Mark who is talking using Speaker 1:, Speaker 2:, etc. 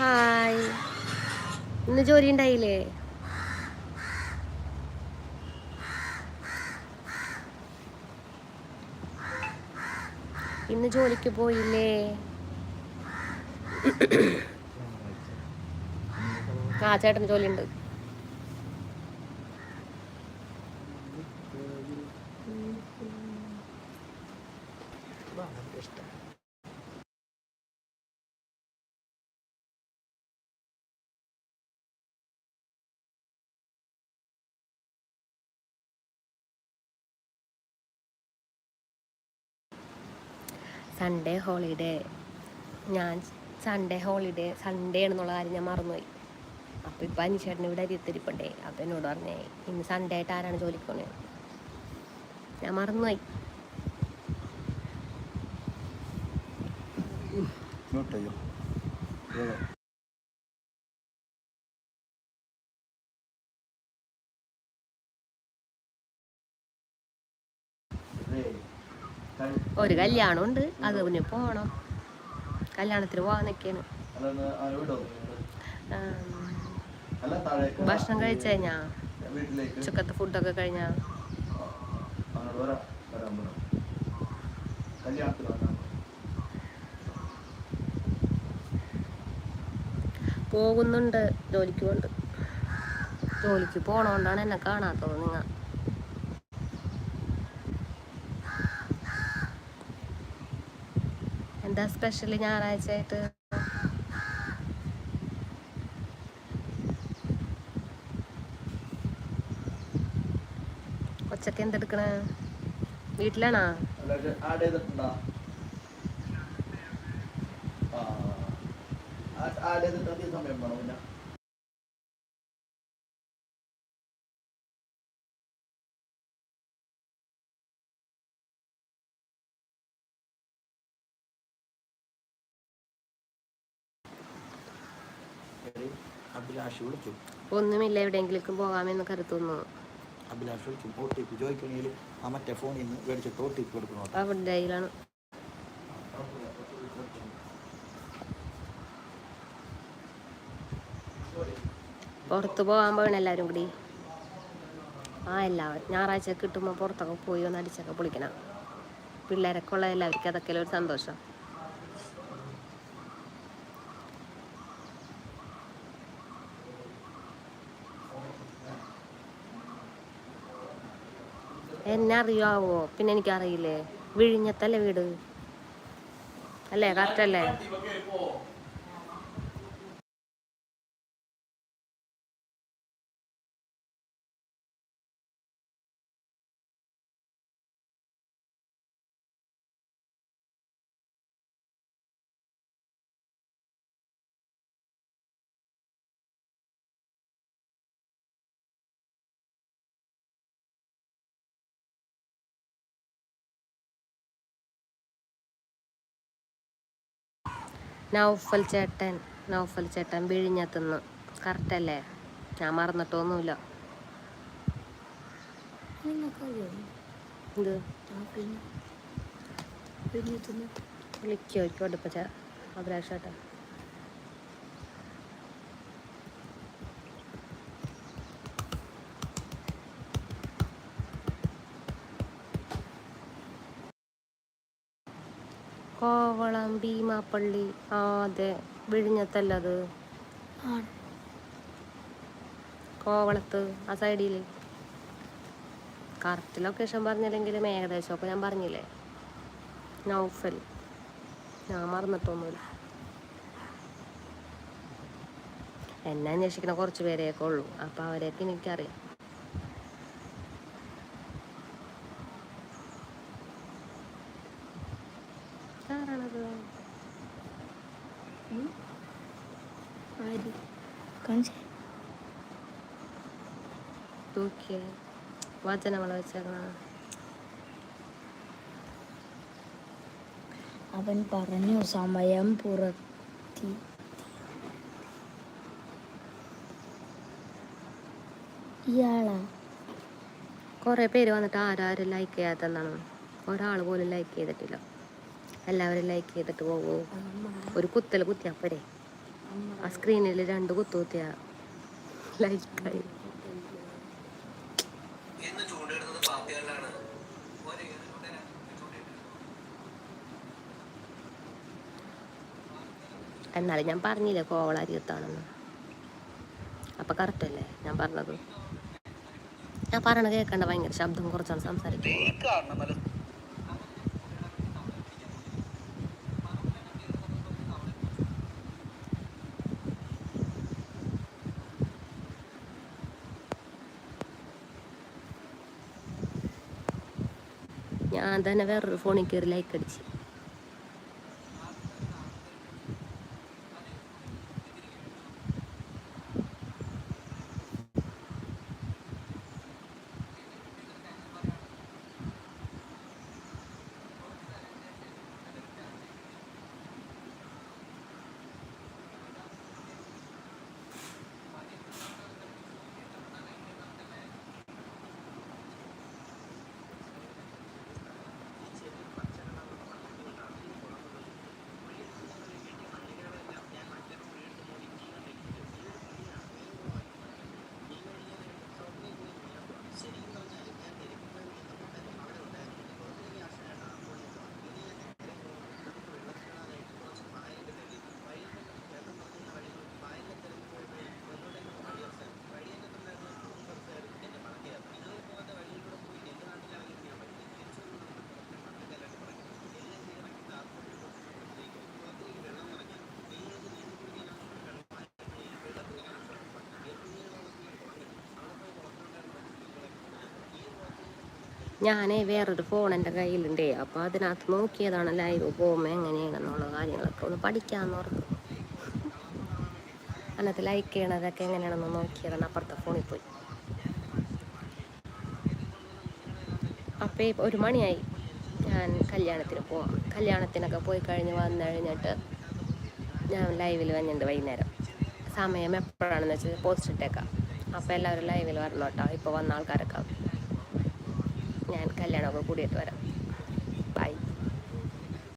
Speaker 1: Hi. ഇന്ന് ജോലി ഉണ്ടായില്ലേ? ഇന്ന് ജോലിക്ക് പോയില്ലേ? ആ ചേട്ടന് ജോലിയുണ്ട്. സൺഡേ ഹോളിഡേ ഞാൻ സൺഡേ ഹോളിഡേ സൺഡേ ആണെന്നുള്ള കാര്യം ഞാൻ മറന്നുപോയി. അപ്പോൾ ഇപ്പം അനുഷേട്ടൻ ഇവിടെ അരിയത്തിരിപ്പണ്ടേ അപ്പം എന്നോട് പറഞ്ഞേ ഇന്ന് സൺഡേ ആയിട്ട് ആരാണ് ജോലിക്ക് പോണേ? ഞാൻ മറന്നുപോയി.
Speaker 2: മ്യൂട്ട്
Speaker 1: ഒരു കല്യാണം ഉണ്ട് അത് പിന്നെ പോകണം കല്യാണത്തിന്
Speaker 2: താഴേക്ക്
Speaker 1: ഭക്ഷണം കഴിച്ചു കഴിഞ്ഞാ? ഉച്ചക്കത്തെ ഫുഡൊക്കെ കഴിഞ്ഞാ? പോകുന്നുണ്ട്. ജോലിക്ക് പോണ്ട്. ജോലിക്ക് പോണോണ്ടാണ് എന്നെ കാണാത്തത് നിങ്ങൾ എന്താ സ്പെഷ്യൽ ഞായറാഴ്ച ആയിട്ട് ഉച്ചയ്ക്ക് എന്തെടുക്കണ? വീട്ടിലാണോ?
Speaker 2: ആഡ് ആ സമയം വേണം പിന്നെ? അഭിലാഷ് വിളിക്കും.
Speaker 1: ഒന്നുമില്ല എവിടെയെങ്കിലും പോകാമെന്ന് കരുതുന്നു.
Speaker 2: അഭിലാഷ് വിളിക്കും. ഒ ടി പി ചോദിക്കണമെങ്കിൽ ആ മറ്റേ ഫോണിൽ നിന്ന് മേടിച്ചിട്ട് ഒ ടി പി കൊടുക്കണോ
Speaker 1: അവരുടെ കയ്യിലാണ് പുറത്ത് പോകാൻ പോകണം എല്ലാവരും കൂടി. ആ എല്ലാവരും ഞായറാഴ്ച കിട്ടുമ്പോൾ പുറത്തൊക്കെ പോയി ഒന്ന് അടിച്ചൊക്കെ പൊളിക്കണം. പിള്ളേരൊക്കെ ഉള്ള എല്ലാവർക്കും അതൊക്കെ ഒരു സന്തോഷം. എന്നെ അറിയാവോ പിന്നെ എനിക്കറിയില്ലേ? വിഴിഞ്ഞത്തല്ലേ വീട്? അല്ലേ കറക്റ്റ് നൗഫൽ ചേട്ടൻ നൗഫൽ ചേട്ടൻ വിഴിഞ്ഞത്തുനിന്ന് കറക്റ്റല്ലേ ഞാൻ മറന്നിട്ടൊന്നുമില്ല. എന്ത്? വിളിക്കോ ഇക്കോട്ട് ഇപ്പം ചേ അഭിലാഷ് ചേട്ടൻ കോവളം ഭീമാപ്പള്ളി ആ അതെ. വിഴിഞ്ഞത്തല്ല അത് കോവളത്ത് ആ സൈഡിൽ കറക്റ്റ് ലൊക്കേഷൻ പറഞ്ഞില്ലെങ്കിലും ഏകദേശം ഒക്കെ ഞാൻ പറഞ്ഞില്ലേ? നൗഫൽ. ഞാൻ മറന്നിട്ടൊന്നുമില്ല. എന്നെ അന്വേഷിക്കുന്ന കുറച്ച് പേരെയൊക്കെ ഉള്ളൂ. അപ്പോൾ അവരെയൊക്കെ എനിക്കറിയാം. തൂക്കിയ വചനങ്ങൾ വെച്ചേക്കണ.
Speaker 3: അവൻ പറഞ്ഞു സമയം പുറത്തി. ഇയാളാ?
Speaker 1: കുറേ പേര് വന്നിട്ട് ആരാരും ലൈക്ക് ചെയ്യാത്തെന്താണ് ഒരാൾ പോലും ലൈക്ക് ചെയ്തിട്ടില്ല. എല്ലാവരും ലൈക്ക് ചെയ്തിട്ട് പോകൂ ഒരു കുത്തൽ കുത്തിയാ പോരെ.
Speaker 4: ആ സ്ക്രീനിൽ രണ്ട് കുത്തു കുത്തുകുത്തിയ ലൈക്കായി എന്നാലും ഞാൻ പറഞ്ഞില്ലേ കോവള അരിയത്താണെന്ന് അപ്പം കറക്റ്റ് അല്ലേ ഞാൻ പറഞ്ഞത്? ഞാൻ പറയണ കേൾക്കണ്ട ഭയങ്കര ശബ്ദം കുറച്ചാണ് സംസാരിക്കുന്നത് ഞാൻ തന്നെ വേറൊരു ഫോണിൽ കയറി ലൈക്ക് അടിച്ച്. ഞാനേ വേറൊരു ഫോൺ എന്റെ കയ്യിലുണ്ടേ. അപ്പോൾ അതിനകത്ത് നോക്കിയതാണ് ലൈവ് പോകുമ്പോൾ എങ്ങനെയാണെന്നുള്ള കാര്യങ്ങളൊക്കെ ഒന്ന് പഠിക്കാമെന്ന് ഓർത്തു. അതിനകത്ത് ലൈക്ക് ചെയ്യണതൊക്കെ എങ്ങനെയാണെന്ന് നോക്കിയതാണ് അപ്പുറത്തെ ഫോണിൽ പോയി. അപ്പോൾ ഒരു മണിയായി. ഞാൻ കല്യാണത്തിന് പോവാം. കല്യാണത്തിനൊക്കെ പോയി കഴിഞ്ഞ് വന്നു കഴിഞ്ഞിട്ട് ഞാൻ ലൈവിൽ വന്നിട്ടുണ്ട് വൈകുന്നേരം? സമയം എപ്പോഴാണെന്ന് വെച്ചാൽ പോസ്റ്റ് ഇട്ടേക്കാം. അപ്പോൾ എല്ലാവരും ലൈവിൽ വരണം കേട്ടോ. ഇപ്പോൾ വന്ന ആൾക്കാരൊക്കെ. ഞാൻ കല്യാണമൊക്കെ കൂടിയിട്ട് വരാം